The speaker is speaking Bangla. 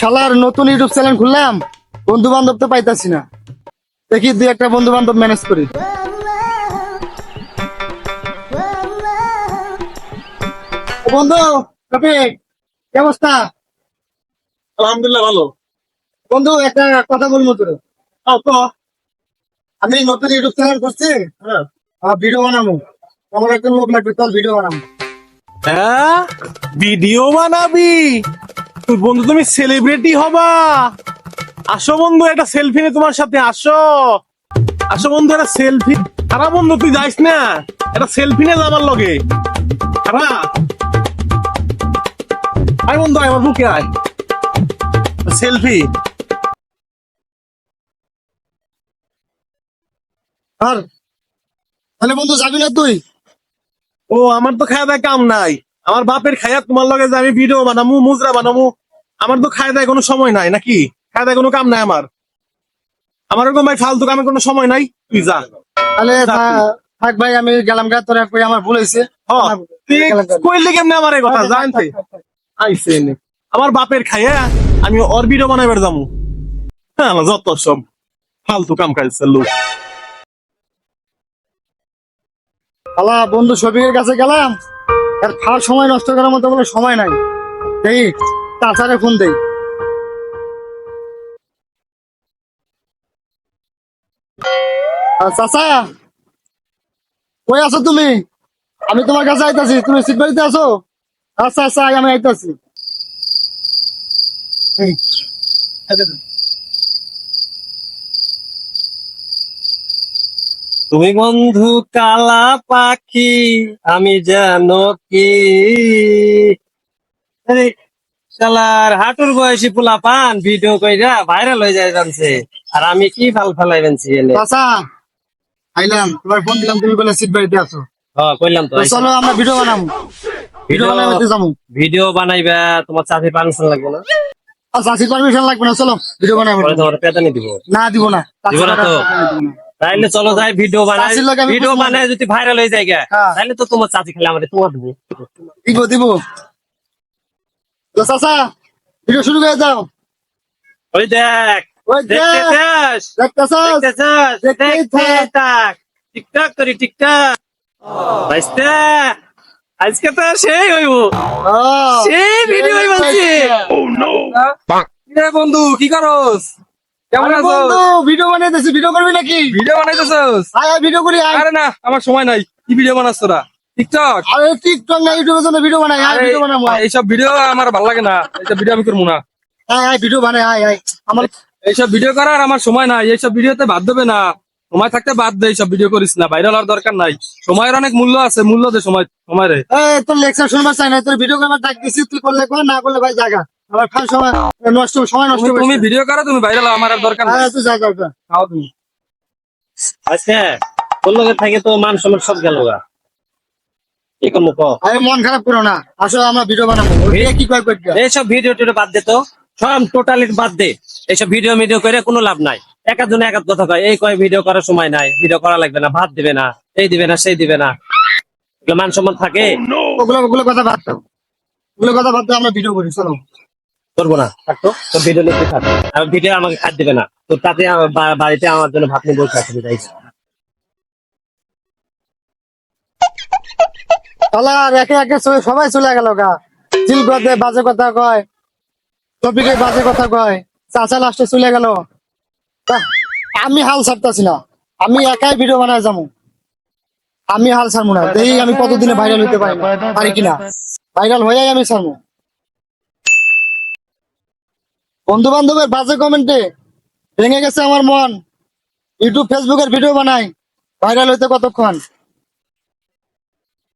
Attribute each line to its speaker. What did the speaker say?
Speaker 1: শালার নতুন ইউটিউব চ্যানেল খুললাম বন্ধু বান্ধব তো পাইতাছি না। দেখি দুই একটা বন্ধু বান্ধব ম্যানেজ করি বন্ধু রফিক কি অবস্থা?
Speaker 2: আলহামদুলিল্লাহ ভালো।
Speaker 1: বন্ধু একটা কথা বলব তোর।
Speaker 2: আও
Speaker 1: আমি নতুন ইউটিউব চ্যানেল করছি
Speaker 2: হ্যাঁ।
Speaker 1: ভিডিও বানাবো। আমার একটা লোক লাগবে চল ভিডিও বানাবো।
Speaker 2: হ্যাঁ? ভিডিও বানাবি? বন্ধু, তুমি সেলিব্রিটি হবা। আসো বন্ধু, একটা সেলফি নে তোমার সাথে আসো। আসো বন্ধু, একটা সেলফি খারা বন্ধু, তুই যাইস না? একটা সেলফি নে যাবার লগে। খারা। আয় বন্ধু, আয়, আমার বুকে আয়। সেলফি
Speaker 1: আর, তাহলে বন্ধু, যাবি না তুই?
Speaker 2: ও, আমার তো খাওয়া দাওয়া কাম নাই। আমার বাপের খায়া তোমার লগে যে আমি ভিডিও বানামু মুজরা বানামু আমার তো খাওয়া দাওয়া কোনো সময় নাই নাকি? খাওয়া দাওয়া কোনো কাম নাই আমার। আমার এরকম ভাই ফালতু কামে কোনো সময় নাই। তুই যা।
Speaker 1: তাহলে
Speaker 2: তুই।
Speaker 1: থাক ভাই আমি গেলাম গা তোর কই আমার ভুল হয়েছে
Speaker 2: হ, তুই কইলে কেমনে আমার এই কথা? জানতে আইসে নে। আমার বাপের খাইয়া আমি ওর ভিডিও বানাইবার যামু। হ্যাঁ যত সব ফালতু কাম কাজছে লোক।
Speaker 1: আলা বন্ধু শফিকের কাছে গেলাম। আর খাওয়ার সময় নষ্ট করার মতো কোনো সময় নাই। দেখি তাছাড়া ফোন দেই। চাচা কই আছো তুমি? আমি তোমার কাছে আইতাছি তুমি সিট বাড়িতে আছো? আচ্ছা আচ্ছা আমি আইতাছি। এই, আইতে দাও।
Speaker 3: তুমি বন্ধু কালা পাখি আমি জানো কি? শালার হাঁটুর বয়সী পোলা পান ভিডিও কইরা ভাইরাল হয়ে যায় জানছে। আর আমি কি ফাল ফালাই বানছি এনে
Speaker 1: চাচা আইলাম। তোমার ফোন দিলাম তুমি বলে সিট বাড়িতে আছো।
Speaker 3: হ্যাঁ কইলাম তো
Speaker 1: চলো আমরা ভিডিও বানাবো ভিডিও বানাইতে যাব
Speaker 3: ভিডিও বানাইবা তোমার চাকরি পারমিশন লাগবে না।
Speaker 1: আর চাষির পারমিশন লাগবে না চলো ভিডিও বানাবো।
Speaker 3: তোমার পেতানি দিব।
Speaker 1: না দিব না।
Speaker 3: দিব না তো? তাইলে চলো যাই ভিডিও বানাই। ভিডিও বানাই যদি ভাইরাল হয়ে যায় গা,
Speaker 1: হ্যাঁ।
Speaker 3: তাইলে তো তোমার চাচি খেলে আমাদের তোমার দিব।
Speaker 1: দিব দিব। তো চাচা ভিডিও শুরু করে দাও।
Speaker 3: ওই দেখ
Speaker 1: ওই দেখ
Speaker 3: দেখতেছস?
Speaker 1: দেখতেছস
Speaker 3: দেখতেছস
Speaker 1: দেখতেই
Speaker 3: দেখ
Speaker 1: থাক।
Speaker 3: টিকটক টিকটক করি টিকটক বাইস্তা আজকে তো সেই হইব। সেই ভিডিও হইব আজকে
Speaker 4: কিরে বন্ধু কি করস? কেমন
Speaker 1: আরে
Speaker 4: আছো?
Speaker 1: ভিডিও বানাইতেছি ভিডিও করবি নাকি?
Speaker 4: ভিডিও বানাইতেছস?
Speaker 1: আয় আয় ভিডিও করি আয়।
Speaker 4: আরে না আমার সময় নাই। কি ভিডিও বানাস তোরা? টিকটক
Speaker 1: আরে টিকটক না ইউটিউবের জন্য ভিডিও বানাই আয়
Speaker 4: আরে,
Speaker 1: ভিডিও বানাবো
Speaker 4: এইসব ভিডিও আমার ভালো লাগে না। এইসব ভিডিও আমি করব না।
Speaker 1: আয় আয় ভিডিও বানাই আয় আয়। আমার
Speaker 4: এইসব ভিডিও করার আমার সময় নাই। এইসব ভিডিওতে বাদ দেবে না। সময় থাকতে বাদ দে এইসব ভিডিও করিস না। ভাইরাল হওয়ার দরকার নাই। সময়ের অনেক মূল্য আছে মূল্য দে সময় সময় রে।
Speaker 1: তোর লেকচার শুনবার চাই না তোর ভিডিও করবার ডাক দিছি তুই করলে কর না করলে ভাই জায়গা আমার খাওয়ার সময় নষ্ট সময় নষ্ট
Speaker 4: তুমি- ভিডিও করো তুমি ভাইরাল আমার আর দরকার নাই।
Speaker 1: আয়, তুই যা যা যা।
Speaker 4: খাও তুমি।
Speaker 3: আজকে তোর লগে থাকে তো মান সম্মান সব গেল গা। কি করব ক
Speaker 1: আরে মন খারাপ করো না। আসলে আমরা ভিডিও বানাবো। এ কি কয় কইটা
Speaker 3: এইসব ভিডিও টিডিও বাদ দে তো। সব টোটালি বাদ দে। এইসব ভিডিও ভিডিও করে কোনো লাভ নাই। কথা কয়। এই কয় ভিডিও করার সময় নাই। ভিডিও করা লাগবে না ভাত দিবে না। এই দিবে না সেই দিবে না। মান সম্মান থাকে।
Speaker 1: ওগুলো ওগুলো কথা বাদ দাও। ওগুলো কথা বাদ দাও আমরা ভিডিও করি চলো।
Speaker 3: করব না। থাকতো? তোর ভিডিও নিতে থাক। আর ভিডিও আমাকে খাদ দিবে না। তো তাতে বাড়িতে আমার জন্য ভাত নিয়ে বসে আছে তাই
Speaker 1: একে একে সবাই চলে গেল গা। চিল কথা বাজে কথা কয়। টপিকে বাজে কথা কয়। চাচা লাস্টে চলে গেল। আমি হাল ছাড়তাছি না। আমি একাই ভিডিও বানায় যাব। আমি হাল ছাড়বো না। দেখি আমি কতদিনে ভাইরাল হইতে পারি পারি কিনা? ভাইরাল হয়ে আমি ছাড়বো। বন্ধু বান্ধবের বাজে কমেন্টে ভেঙে গেছে আমার মন। ইউটিউব ফেসবুকের ভিডিও বানাই। ভাইরাল হইতে কতক্ষণ?